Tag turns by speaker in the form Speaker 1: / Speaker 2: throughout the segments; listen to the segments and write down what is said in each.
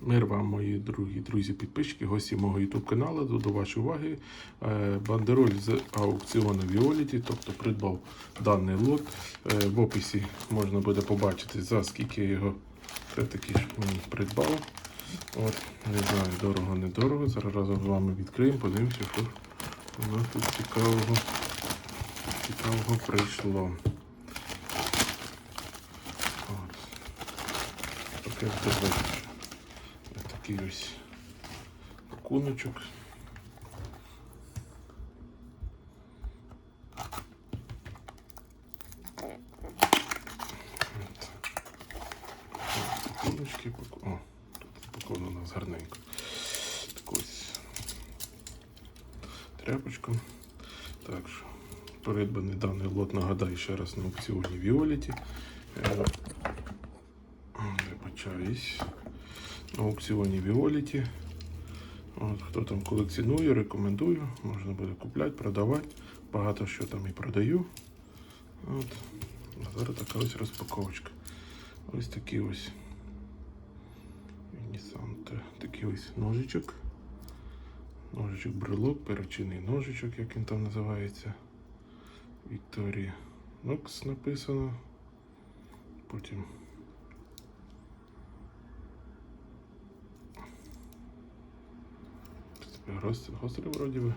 Speaker 1: Мир вам, мої другі друзі, підписчики, гості мого YouTube каналу. До, вашої уваги е, бандероль з аукціону Віоліті, тобто придбав даний лот. Е, в описі можна буде побачити, за скільки я його все-таки придбав. От, не знаю, дорого, недорого. Зараз разом з вами відкриємо, подивимося, що у нас тут цікавого, цікавого прийшло. От. Таке такий ось пакуночок. Пакуночки, паку... О, тут пакун у нас гарненько. Так ось тряпочку. Так що придбаний даний лот, нагадаю ще раз на аукціоні Віоліті. Е, Вибачаюсь. Аукціоні Віоліті. От, хто там колекціонує, рекомендую. Можна буде купляти, продавати. Багато що там і продаю. От. А зараз така ось розпаковочка. Ось такий ось Nissan, такий ось ножичок. Ножичок брелок, перочинний ножичок, як він там називається. Вікторія Нокс написано. Потім Гостро, гостро вроді би.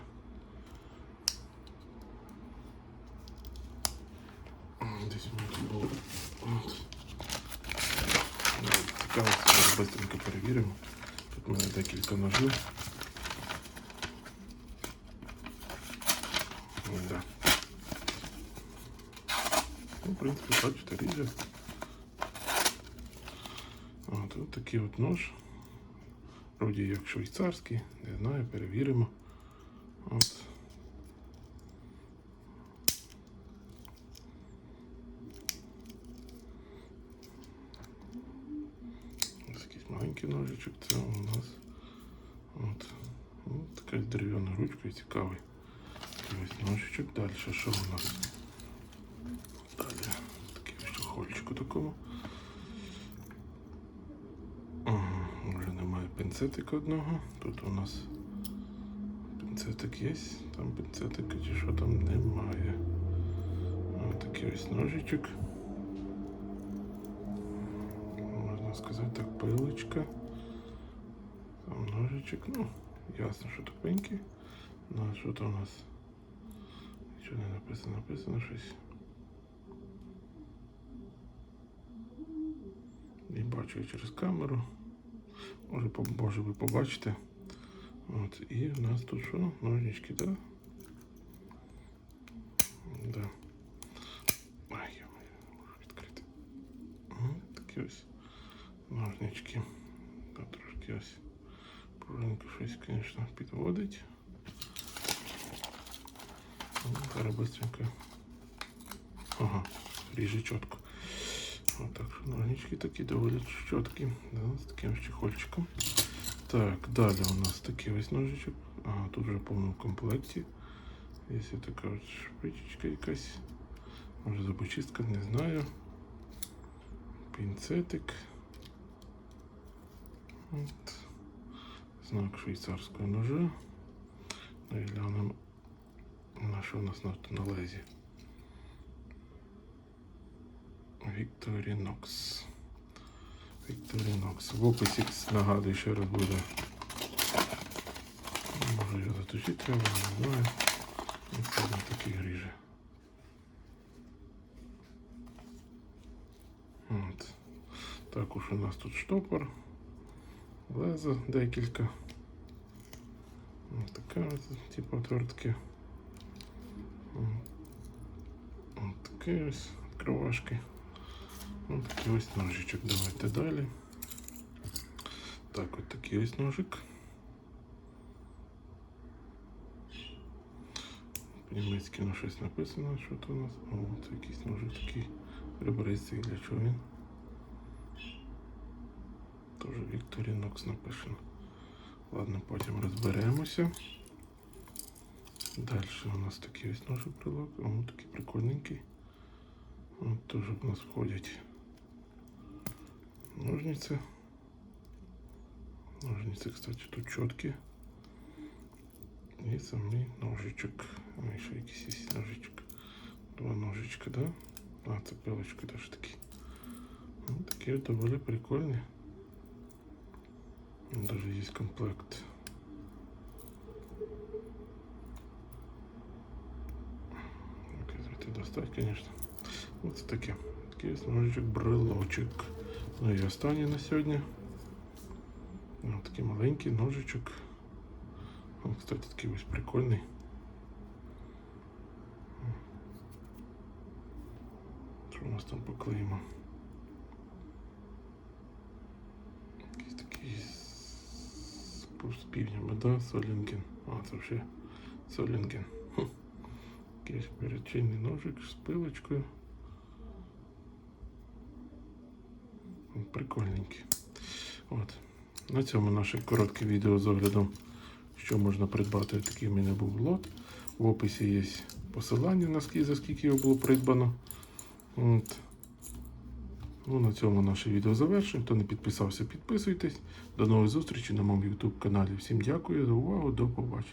Speaker 1: Десь у мене тут було. От. Ну, Цікаво, зараз швидко перевіримо. Тут у мене декілька ножів. Ну, да. Ну, в принципі, бачите, ріже. От, от такий от нож. Вроді як швейцарський, не знаю, перевіримо. От. Ось якийсь маленький ножичок, це у нас от, от така дерев'яна ручка і цікавий. Ось ножичок. Далі що у нас? Далі такий ось чохольчик у такому. Пінцетика одного. Тут у нас пінцетик є, там пінцетика чи що там немає. Ось такий ось ножичок. Можна сказати так, пилочка. Там ножичок. Ну, ясно, що тупенький. Ну, а що там у нас? Нічого не написано, написано щось. І бачу через камеру. Може, по- може ви побачите. От, і в нас тут що? Ножнички, да? Да. Ай, я можу відкрити. От такі ось ножнички. Та трошки ось пружинку щось, звісно, підводить. Ну, Зараз быстренько. Ага, ріже чітко. От так що ножнички такі доволі чіткі. Да, з таким ось чехольчиком. Так, далі у нас такий ось ножичок. Ага, тут вже в повному комплекті. Є така от шпичечка якась. Може зубочистка, не знаю. Пінцетик. От. Знак швейцарського ножа. Ну і глянемо, на що у нас на, на лезі. Victorinox. Victorinox. В описі нагадую, раз буде. Може його заточити треба, не знаю. Це на такий гріже. От. Також у нас тут штопор, лезо декілька. Ось така ось, типу отвертки. Ось такі ось відкривашки. Ось такий ось ножичок. Давайте далі. Так, от такий ось ножик. По-німецьки на щось написано, що то у нас. О, це якийсь ножик такий ребристий, для чого він. Тоже Victorinox написано. Ладно, потім розберемося. Далі у нас такий ось ножик прилог. О, такий прикольненький. От теж в нас входять ножниці. Ножниці, кстати, тут чіткі. І самий ножичок. Ой, ще якийсь є ножичок. Два ножичка, да? А, це пилочка теж такі. Ну, такі от доволі прикольні. Даже є комплект. Окей, звідти достать, конечно. Ось таке. Такий ось ножичок брелочок. Ну і останній на сьогодні. Ну, такий маленький ножичок. О, кстати, такий ось прикольний. Що у нас там по клейму? Якийсь такий з, півнями, да? Солінген. А, це вже Солінген. Хм. Якийсь перечинний ножик з пилочкою. М, Прикольненький. От. На цьому наше коротке відео з оглядом, що можна придбати. Такий в мене був лот. В описі є посилання на за скільки його було придбано. От. Ну, на цьому наше відео завершуємо. Хто не підписався, підписуйтесь. До нових зустрічей на моєму YouTube каналі. Всім дякую за увагу. До побачення.